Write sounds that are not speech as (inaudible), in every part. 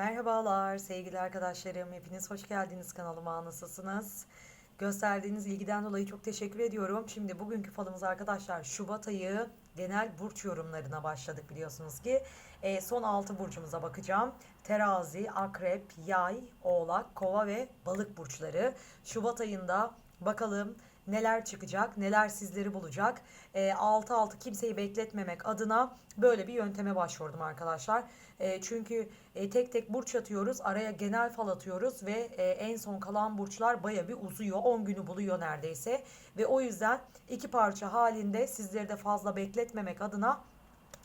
Merhabalar sevgili arkadaşlarım. Hepiniz hoş geldiniz kanalıma. Nasılsınız? Gösterdiğiniz ilgiden dolayı çok teşekkür ediyorum. Şimdi bugünkü falımız arkadaşlar Şubat ayı genel burç yorumlarına başladık biliyorsunuz ki. E, son 6 burcumuza bakacağım. Terazi, Akrep, Yay, Oğlak, Kova ve Balık burçları. Şubat ayında bakalım neler çıkacak, neler sizleri bulacak. E, 6-6 kimseyi bekletmemek adına böyle bir yönteme başvurdum arkadaşlar. E, çünkü e, tek tek burç atıyoruz, araya genel fal atıyoruz ve e, en son kalan burçlar baya bir uzuyor. 10 günü buluyor neredeyse. Ve o yüzden iki parça halinde sizleri de fazla bekletmemek adına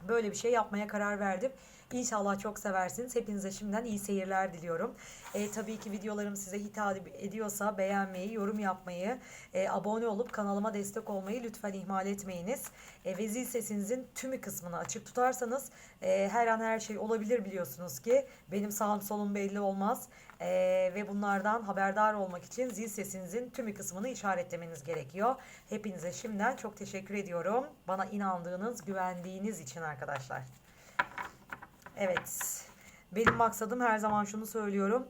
böyle bir şey yapmaya karar verdim. İnşallah çok seversiniz. Hepinize şimdiden iyi seyirler diliyorum. E, tabii ki videolarım size hitap ediyorsa beğenmeyi, yorum yapmayı, e, abone olup kanalıma destek olmayı lütfen ihmal etmeyiniz. E, ve zil sesinizin tümü kısmını açık tutarsanız e, her an her şey olabilir biliyorsunuz ki. Benim sağım solum belli olmaz. E, ve bunlardan haberdar olmak için zil sesinizin tümü kısmını işaretlemeniz gerekiyor. Hepinize şimdiden çok teşekkür ediyorum. Bana inandığınız, güvendiğiniz için arkadaşlar. Evet. Benim maksadım her zaman şunu söylüyorum.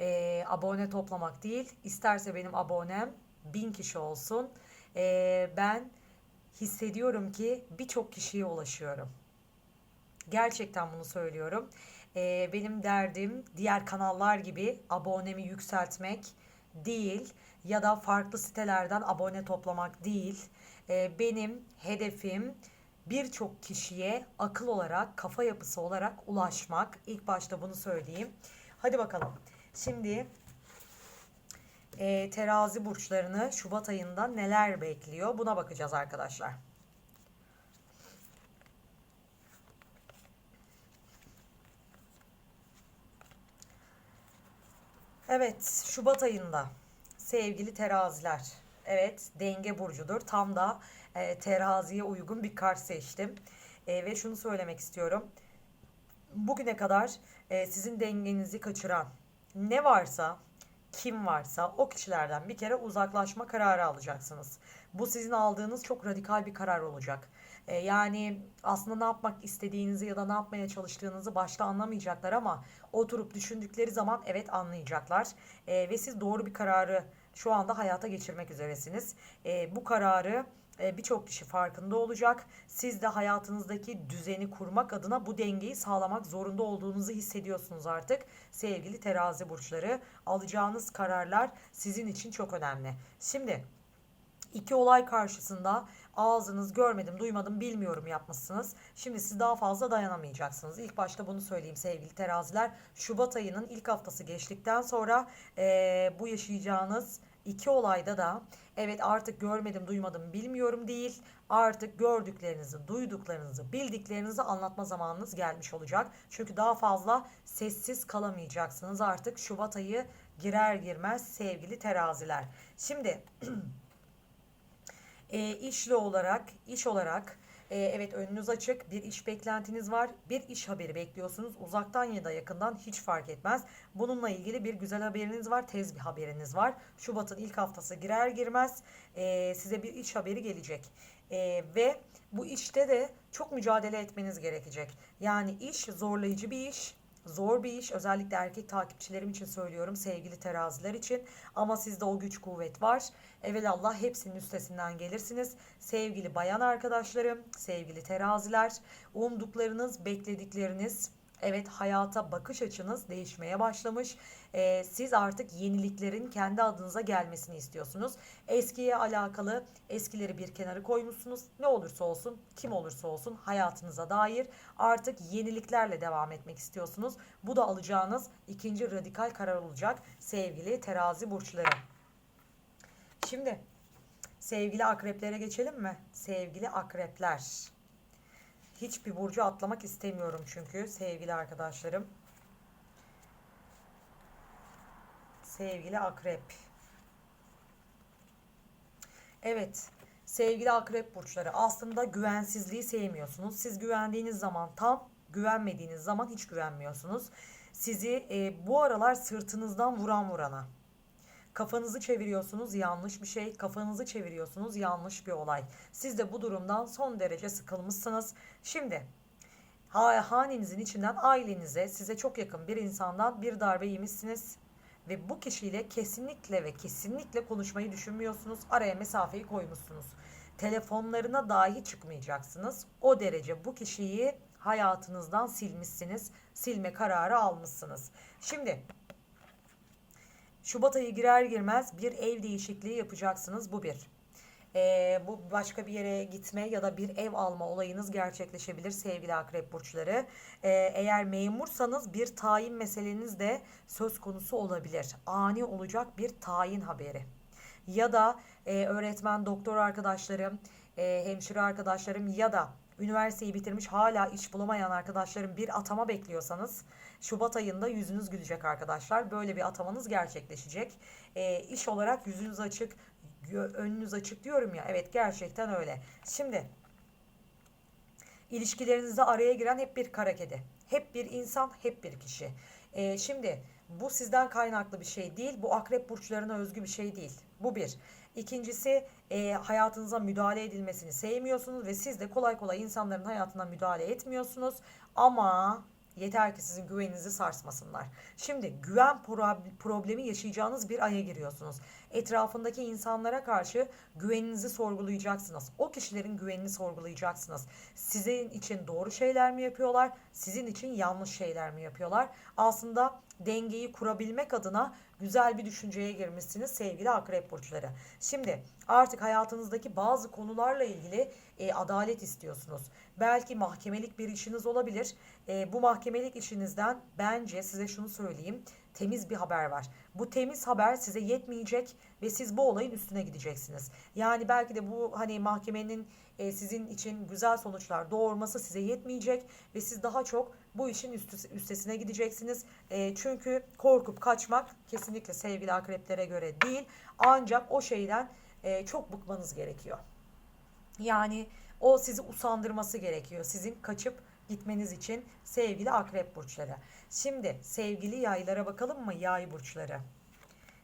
Ee, abone toplamak değil. İsterse benim abonem bin kişi olsun. Ee, ben hissediyorum ki birçok kişiye ulaşıyorum. Gerçekten bunu söylüyorum. Ee, benim derdim diğer kanallar gibi abonemi yükseltmek değil ya da farklı sitelerden abone toplamak değil. Ee, benim hedefim birçok kişiye akıl olarak, kafa yapısı olarak ulaşmak. İlk başta bunu söyleyeyim. Hadi bakalım. Şimdi e, terazi burçlarını Şubat ayında neler bekliyor? Buna bakacağız arkadaşlar. Evet, Şubat ayında sevgili teraziler. Evet, denge burcudur. Tam da e, teraziye uygun bir kart seçtim. E, ve şunu söylemek istiyorum. Bugüne kadar e, sizin dengenizi kaçıran ne varsa, kim varsa o kişilerden bir kere uzaklaşma kararı alacaksınız. Bu sizin aldığınız çok radikal bir karar olacak. E, yani aslında ne yapmak istediğinizi ya da ne yapmaya çalıştığınızı başta anlamayacaklar ama oturup düşündükleri zaman evet anlayacaklar. E, ve siz doğru bir kararı şu anda hayata geçirmek üzeresiniz. E, bu kararı birçok kişi farkında olacak. Siz de hayatınızdaki düzeni kurmak adına bu dengeyi sağlamak zorunda olduğunuzu hissediyorsunuz artık. Sevgili terazi burçları alacağınız kararlar sizin için çok önemli. Şimdi iki olay karşısında ağzınız görmedim, duymadım, bilmiyorum yapmışsınız. Şimdi siz daha fazla dayanamayacaksınız. İlk başta bunu söyleyeyim sevgili teraziler. Şubat ayının ilk haftası geçtikten sonra e, bu yaşayacağınız iki olayda da evet artık görmedim, duymadım, bilmiyorum değil. Artık gördüklerinizi, duyduklarınızı, bildiklerinizi anlatma zamanınız gelmiş olacak. Çünkü daha fazla sessiz kalamayacaksınız artık Şubat ayı girer girmez sevgili teraziler. Şimdi (clears throat) e, işli olarak, iş olarak e, evet önünüz açık bir iş beklentiniz var. Bir iş haberi bekliyorsunuz. Uzaktan ya da yakından hiç fark etmez. Bununla ilgili bir güzel haberiniz var. Tez bir haberiniz var. Şubat'ın ilk haftası girer girmez e, size bir iş haberi gelecek. E, ve bu işte de çok mücadele etmeniz gerekecek. Yani iş zorlayıcı bir iş Zor bir iş. Özellikle erkek takipçilerim için söylüyorum. Sevgili teraziler için. Ama sizde o güç kuvvet var. Evelallah hepsinin üstesinden gelirsiniz. Sevgili bayan arkadaşlarım, sevgili teraziler. Umduklarınız, bekledikleriniz Evet hayata bakış açınız değişmeye başlamış. Ee, siz artık yeniliklerin kendi adınıza gelmesini istiyorsunuz. Eskiye alakalı eskileri bir kenara koymuşsunuz. Ne olursa olsun, kim olursa olsun hayatınıza dair artık yeniliklerle devam etmek istiyorsunuz. Bu da alacağınız ikinci radikal karar olacak sevgili terazi burçları. Şimdi sevgili akreplere geçelim mi? Sevgili akrepler. Hiçbir burcu atlamak istemiyorum çünkü sevgili arkadaşlarım. Sevgili akrep. Evet. Sevgili akrep burçları aslında güvensizliği sevmiyorsunuz. Siz güvendiğiniz zaman tam, güvenmediğiniz zaman hiç güvenmiyorsunuz. Sizi e, bu aralar sırtınızdan vuran vurana. Kafanızı çeviriyorsunuz yanlış bir şey, kafanızı çeviriyorsunuz yanlış bir olay. Siz de bu durumdan son derece sıkılmışsınız. Şimdi ha- hanenizin içinden ailenize, size çok yakın bir insandan bir darbe yemişsiniz. Ve bu kişiyle kesinlikle ve kesinlikle konuşmayı düşünmüyorsunuz. Araya mesafeyi koymuşsunuz. Telefonlarına dahi çıkmayacaksınız. O derece bu kişiyi hayatınızdan silmişsiniz. Silme kararı almışsınız. Şimdi Şubat ayı girer girmez bir ev değişikliği yapacaksınız. Bu bir. Ee, bu başka bir yere gitme ya da bir ev alma olayınız gerçekleşebilir sevgili akrep burçları. Ee, eğer memursanız bir tayin meseleniz de söz konusu olabilir. Ani olacak bir tayin haberi. Ya da e, öğretmen, doktor arkadaşlarım, e, hemşire arkadaşlarım ya da üniversiteyi bitirmiş hala iş bulamayan arkadaşlarım bir atama bekliyorsanız Şubat ayında yüzünüz gülecek arkadaşlar. Böyle bir atamanız gerçekleşecek. E, iş olarak yüzünüz açık, önünüz açık diyorum ya. Evet gerçekten öyle. Şimdi ilişkilerinizde araya giren hep bir kara kedi. Hep bir insan, hep bir kişi. E, şimdi bu sizden kaynaklı bir şey değil. Bu akrep burçlarına özgü bir şey değil. Bu bir. İkincisi e, hayatınıza müdahale edilmesini sevmiyorsunuz ve siz de kolay kolay insanların hayatına müdahale etmiyorsunuz. Ama yeter ki sizin güveninizi sarsmasınlar. Şimdi güven pro- problemi yaşayacağınız bir aya giriyorsunuz. Etrafındaki insanlara karşı güveninizi sorgulayacaksınız. O kişilerin güvenini sorgulayacaksınız. Sizin için doğru şeyler mi yapıyorlar? Sizin için yanlış şeyler mi yapıyorlar? Aslında dengeyi kurabilmek adına güzel bir düşünceye girmişsiniz sevgili akrep burçları. Şimdi artık hayatınızdaki bazı konularla ilgili e, adalet istiyorsunuz. Belki mahkemelik bir işiniz olabilir. E, bu mahkemelik işinizden bence size şunu söyleyeyim. Temiz bir haber var. Bu temiz haber size yetmeyecek ve siz bu olayın üstüne gideceksiniz. Yani belki de bu hani mahkemenin e, sizin için güzel sonuçlar doğurması size yetmeyecek ve siz daha çok bu işin üstü, üstesine gideceksiniz. E, çünkü korkup kaçmak kesinlikle sevgili akreplere göre değil. Ancak o şeyden e, çok bıkmanız gerekiyor. Yani o sizi usandırması gerekiyor. Sizin kaçıp gitmeniz için sevgili akrep burçları. Şimdi sevgili yaylara bakalım mı yay burçları?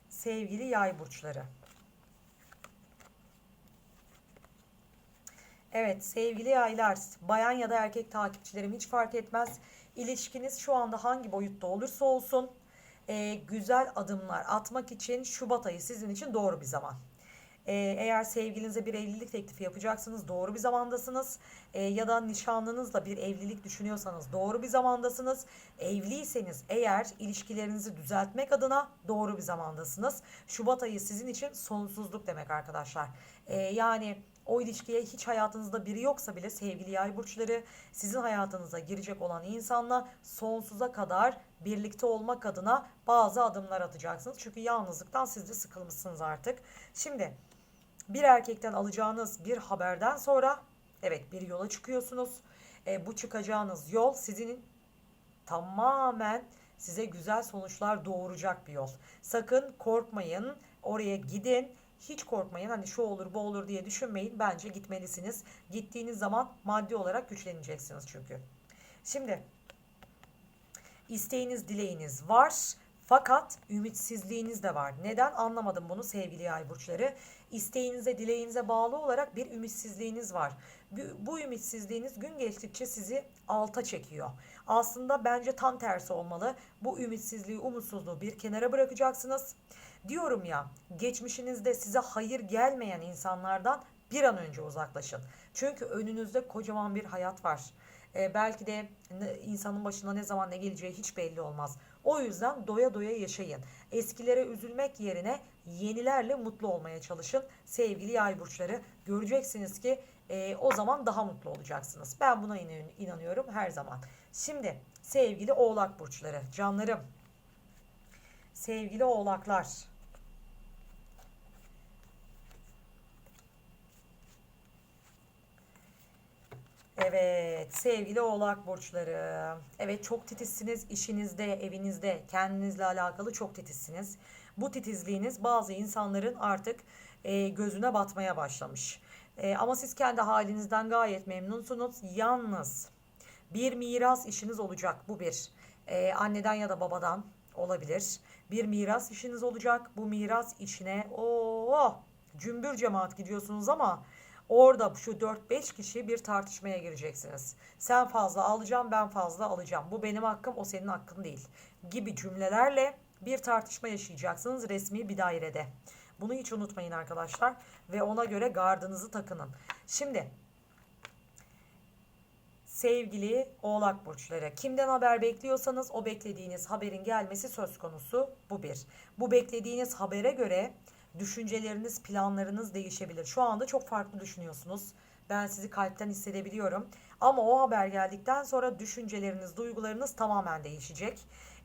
Sevgili yay burçları. Evet sevgili yaylar, bayan ya da erkek takipçilerim hiç fark etmez. İlişkiniz şu anda hangi boyutta olursa olsun e, güzel adımlar atmak için Şubat ayı sizin için doğru bir zaman. E, eğer sevgilinize bir evlilik teklifi yapacaksınız doğru bir zamandasınız. E, ya da nişanlınızla bir evlilik düşünüyorsanız doğru bir zamandasınız. Evliyseniz eğer ilişkilerinizi düzeltmek adına doğru bir zamandasınız. Şubat ayı sizin için sonsuzluk demek arkadaşlar. E, yani o ilişkiye hiç hayatınızda biri yoksa bile sevgili yay burçları sizin hayatınıza girecek olan insanla sonsuza kadar birlikte olmak adına bazı adımlar atacaksınız. Çünkü yalnızlıktan siz de sıkılmışsınız artık. Şimdi bir erkekten alacağınız bir haberden sonra evet bir yola çıkıyorsunuz. E, bu çıkacağınız yol sizin tamamen size güzel sonuçlar doğuracak bir yol. Sakın korkmayın. Oraya gidin. Hiç korkmayın. Hani şu olur bu olur diye düşünmeyin. Bence gitmelisiniz. Gittiğiniz zaman maddi olarak güçleneceksiniz çünkü. Şimdi isteğiniz, dileğiniz var. Fakat ümitsizliğiniz de var. Neden anlamadım bunu sevgili yay burçları. İsteğinize, dileğinize bağlı olarak bir ümitsizliğiniz var. Bu, ümitsizliğiniz gün geçtikçe sizi alta çekiyor. Aslında bence tam tersi olmalı. Bu ümitsizliği, umutsuzluğu bir kenara bırakacaksınız. Diyorum ya, geçmişinizde size hayır gelmeyen insanlardan bir an önce uzaklaşın. Çünkü önünüzde kocaman bir hayat var. Ee, belki de insanın başına ne zaman ne geleceği hiç belli olmaz. O yüzden doya doya yaşayın. Eskilere üzülmek yerine yenilerle mutlu olmaya çalışın. Sevgili yay burçları göreceksiniz ki e, o zaman daha mutlu olacaksınız. Ben buna inan- inanıyorum her zaman. Şimdi sevgili oğlak burçları canlarım. Sevgili oğlaklar. Evet sevgili oğlak burçları. Evet çok titizsiniz işinizde, evinizde, kendinizle alakalı çok titizsiniz. Bu titizliğiniz bazı insanların artık e, gözüne batmaya başlamış. E, ama siz kendi halinizden gayet memnunsunuz. Yalnız bir miras işiniz olacak bu bir. E, anneden ya da babadan olabilir. Bir miras işiniz olacak. Bu miras işine o cümbür cemaat gidiyorsunuz ama Orada şu 4-5 kişi bir tartışmaya gireceksiniz. Sen fazla alacağım, ben fazla alacağım. Bu benim hakkım, o senin hakkın değil. Gibi cümlelerle bir tartışma yaşayacaksınız resmi bir dairede. Bunu hiç unutmayın arkadaşlar ve ona göre gardınızı takının. Şimdi sevgili Oğlak burçları kimden haber bekliyorsanız o beklediğiniz haberin gelmesi söz konusu bu bir. Bu beklediğiniz habere göre düşünceleriniz, planlarınız değişebilir. Şu anda çok farklı düşünüyorsunuz. Ben sizi kalpten hissedebiliyorum. Ama o haber geldikten sonra düşünceleriniz, duygularınız tamamen değişecek.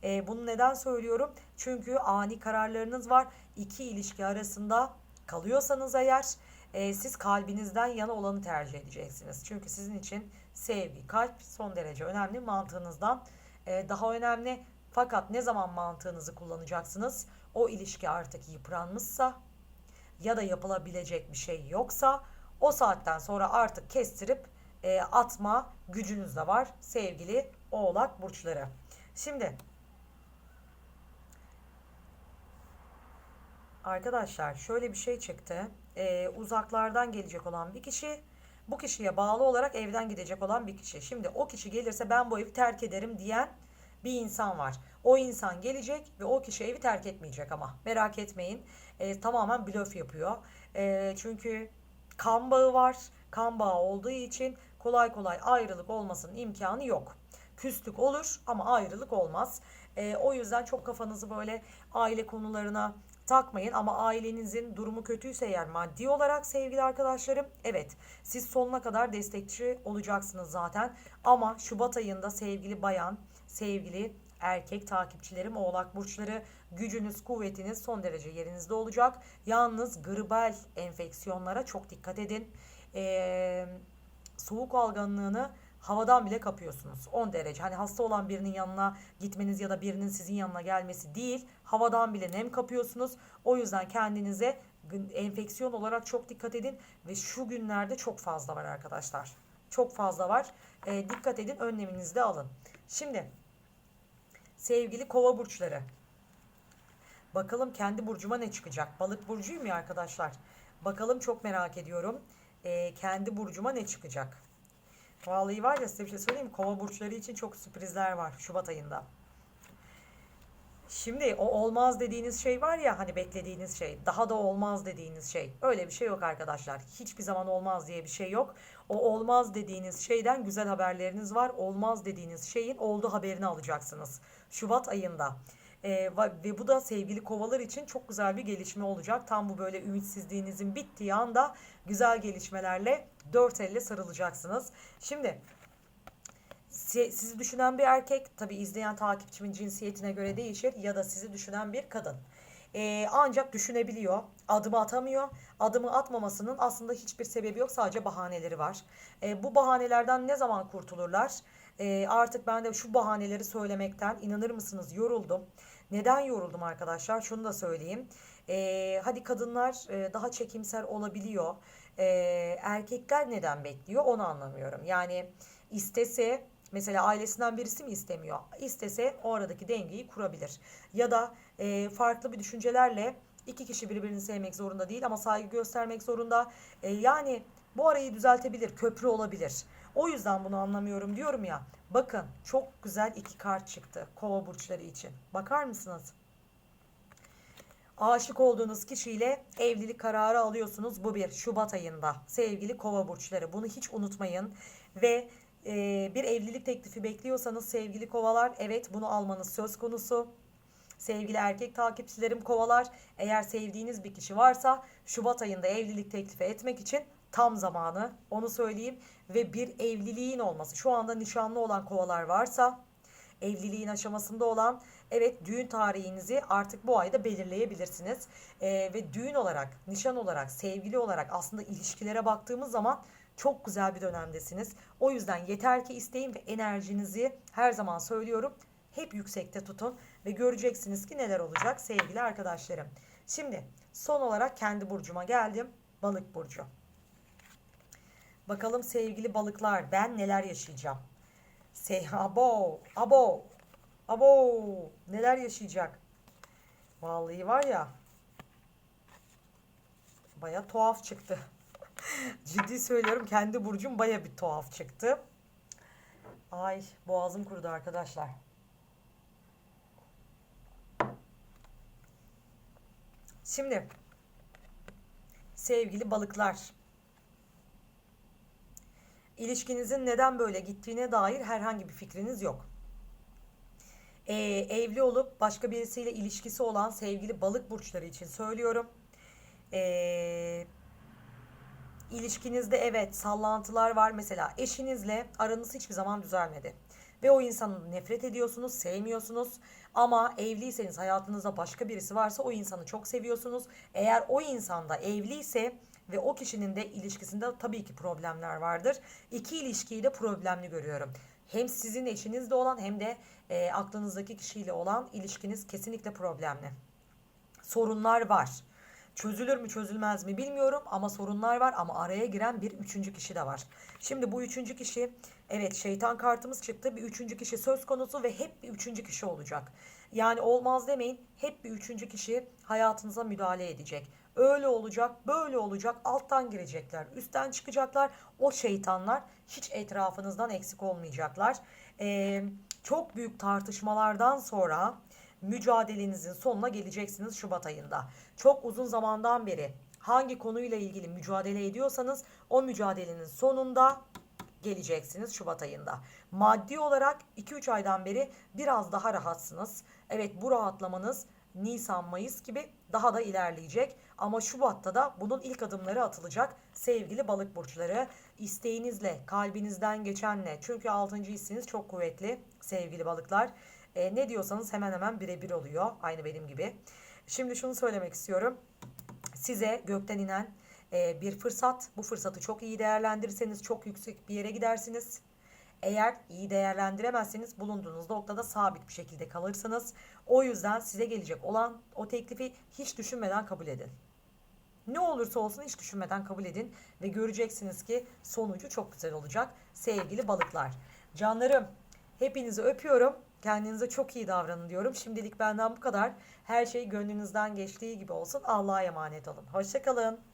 Ee, bunu neden söylüyorum? Çünkü ani kararlarınız var. İki ilişki arasında kalıyorsanız eğer e, siz kalbinizden yana olanı tercih edeceksiniz. Çünkü sizin için sevgi, kalp son derece önemli. Mantığınızdan e, daha önemli. Fakat ne zaman mantığınızı kullanacaksınız? O ilişki artık yıpranmışsa ya da yapılabilecek bir şey yoksa o saatten sonra artık kestirip e, atma gücünüz de var sevgili oğlak burçları. Şimdi arkadaşlar şöyle bir şey çıktı. E, uzaklardan gelecek olan bir kişi bu kişiye bağlı olarak evden gidecek olan bir kişi. Şimdi o kişi gelirse ben bu evi terk ederim diyen bir insan var. O insan gelecek ve o kişi evi terk etmeyecek ama merak etmeyin. E, tamamen blöf yapıyor. E, çünkü kan bağı var. Kan bağı olduğu için kolay kolay ayrılık olmasının imkanı yok. Küslük olur ama ayrılık olmaz. E, o yüzden çok kafanızı böyle aile konularına takmayın ama ailenizin durumu kötüyse eğer maddi olarak sevgili arkadaşlarım evet siz sonuna kadar destekçi olacaksınız zaten ama Şubat ayında sevgili bayan sevgili erkek takipçilerim oğlak burçları gücünüz kuvvetiniz son derece yerinizde olacak yalnız gribal enfeksiyonlara çok dikkat edin ee, soğuk algınlığını havadan bile kapıyorsunuz. 10 derece. Hani hasta olan birinin yanına gitmeniz ya da birinin sizin yanına gelmesi değil. Havadan bile nem kapıyorsunuz. O yüzden kendinize enfeksiyon olarak çok dikkat edin ve şu günlerde çok fazla var arkadaşlar. Çok fazla var. E, dikkat edin, önleminizi de alın. Şimdi sevgili kova burçları. Bakalım kendi burcuma ne çıkacak? Balık burcuyum ya arkadaşlar. Bakalım çok merak ediyorum. E, kendi burcuma ne çıkacak? Vallahi var ya size bir şey söyleyeyim? Kova burçları için çok sürprizler var Şubat ayında. Şimdi o olmaz dediğiniz şey var ya hani beklediğiniz şey daha da olmaz dediğiniz şey. Öyle bir şey yok arkadaşlar. Hiçbir zaman olmaz diye bir şey yok. O olmaz dediğiniz şeyden güzel haberleriniz var. Olmaz dediğiniz şeyin oldu haberini alacaksınız. Şubat ayında. Ee, ve bu da sevgili kovalar için çok güzel bir gelişme olacak. Tam bu böyle ümitsizliğinizin bittiği anda güzel gelişmelerle dört elle sarılacaksınız. Şimdi sizi düşünen bir erkek tabi izleyen takipçimin cinsiyetine göre değişir ya da sizi düşünen bir kadın. Ee, ancak düşünebiliyor, adımı atamıyor. Adımı atmamasının aslında hiçbir sebebi yok, sadece bahaneleri var. Ee, bu bahanelerden ne zaman kurtulurlar? Ee, artık ben de şu bahaneleri söylemekten inanır mısınız yoruldum. Neden yoruldum arkadaşlar? Şunu da söyleyeyim. Ee, hadi kadınlar e, daha çekimser olabiliyor. Ee, erkekler neden bekliyor onu anlamıyorum. Yani istese Mesela ailesinden birisi mi istemiyor? İstese o aradaki dengeyi kurabilir. Ya da e, farklı bir düşüncelerle iki kişi birbirini sevmek zorunda değil ama saygı göstermek zorunda. E, yani bu arayı düzeltebilir, köprü olabilir. O yüzden bunu anlamıyorum diyorum ya. Bakın çok güzel iki kart çıktı kova burçları için. Bakar mısınız? Aşık olduğunuz kişiyle evlilik kararı alıyorsunuz bu bir Şubat ayında. Sevgili kova burçları bunu hiç unutmayın. Ve e, bir evlilik teklifi bekliyorsanız sevgili kovalar evet bunu almanız söz konusu. Sevgili erkek takipçilerim kovalar eğer sevdiğiniz bir kişi varsa Şubat ayında evlilik teklifi etmek için tam zamanı onu söyleyeyim ve bir evliliğin olması şu anda nişanlı olan kovalar varsa evliliğin aşamasında olan evet düğün tarihinizi artık bu ayda belirleyebilirsiniz ee, ve düğün olarak nişan olarak sevgili olarak aslında ilişkilere baktığımız zaman çok güzel bir dönemdesiniz. O yüzden yeter ki isteyin ve enerjinizi her zaman söylüyorum. Hep yüksekte tutun ve göreceksiniz ki neler olacak sevgili arkadaşlarım. Şimdi son olarak kendi burcuma geldim. Balık burcu. Bakalım sevgili balıklar ben neler yaşayacağım. Say abo, abo, abo neler yaşayacak. Vallahi var ya baya tuhaf çıktı. Ciddi söylüyorum kendi burcum baya bir tuhaf çıktı. Ay boğazım kurudu arkadaşlar. Şimdi sevgili balıklar. İlişkinizin neden böyle gittiğine dair herhangi bir fikriniz yok. Ee, evli olup başka birisiyle ilişkisi olan sevgili balık burçları için söylüyorum. Ee, ilişkinizde evet sallantılar var. Mesela eşinizle aranız hiçbir zaman düzelmedi. Ve o insanı nefret ediyorsunuz, sevmiyorsunuz. Ama evliyseniz hayatınızda başka birisi varsa o insanı çok seviyorsunuz. Eğer o insanda evliyse ve o kişinin de ilişkisinde tabii ki problemler vardır. İki ilişkiyi de problemli görüyorum. Hem sizin eşinizle olan hem de e, aklınızdaki kişiyle olan ilişkiniz kesinlikle problemli. Sorunlar var. Çözülür mü çözülmez mi bilmiyorum ama sorunlar var ama araya giren bir üçüncü kişi de var. Şimdi bu üçüncü kişi evet şeytan kartımız çıktı bir üçüncü kişi söz konusu ve hep bir üçüncü kişi olacak. Yani olmaz demeyin hep bir üçüncü kişi hayatınıza müdahale edecek. Öyle olacak böyle olacak alttan girecekler üstten çıkacaklar o şeytanlar hiç etrafınızdan eksik olmayacaklar. Ee, çok büyük tartışmalardan sonra mücadelenizin sonuna geleceksiniz Şubat ayında. Çok uzun zamandan beri hangi konuyla ilgili mücadele ediyorsanız o mücadelenin sonunda geleceksiniz Şubat ayında. Maddi olarak 2-3 aydan beri biraz daha rahatsınız. Evet bu rahatlamanız Nisan, Mayıs gibi daha da ilerleyecek. Ama Şubat'ta da bunun ilk adımları atılacak sevgili balık burçları. İsteğinizle, kalbinizden geçenle çünkü 6. hissiniz çok kuvvetli sevgili balıklar. E, ne diyorsanız hemen hemen birebir oluyor. Aynı benim gibi. Şimdi şunu söylemek istiyorum. Size gökten inen e, bir fırsat. Bu fırsatı çok iyi değerlendirirseniz çok yüksek bir yere gidersiniz. Eğer iyi değerlendiremezseniz bulunduğunuz noktada sabit bir şekilde kalırsınız. O yüzden size gelecek olan o teklifi hiç düşünmeden kabul edin. Ne olursa olsun hiç düşünmeden kabul edin ve göreceksiniz ki sonucu çok güzel olacak sevgili balıklar. Canlarım hepinizi öpüyorum. Kendinize çok iyi davranın diyorum. Şimdilik benden bu kadar. Her şey gönlünüzden geçtiği gibi olsun. Allah'a emanet olun. Hoşçakalın.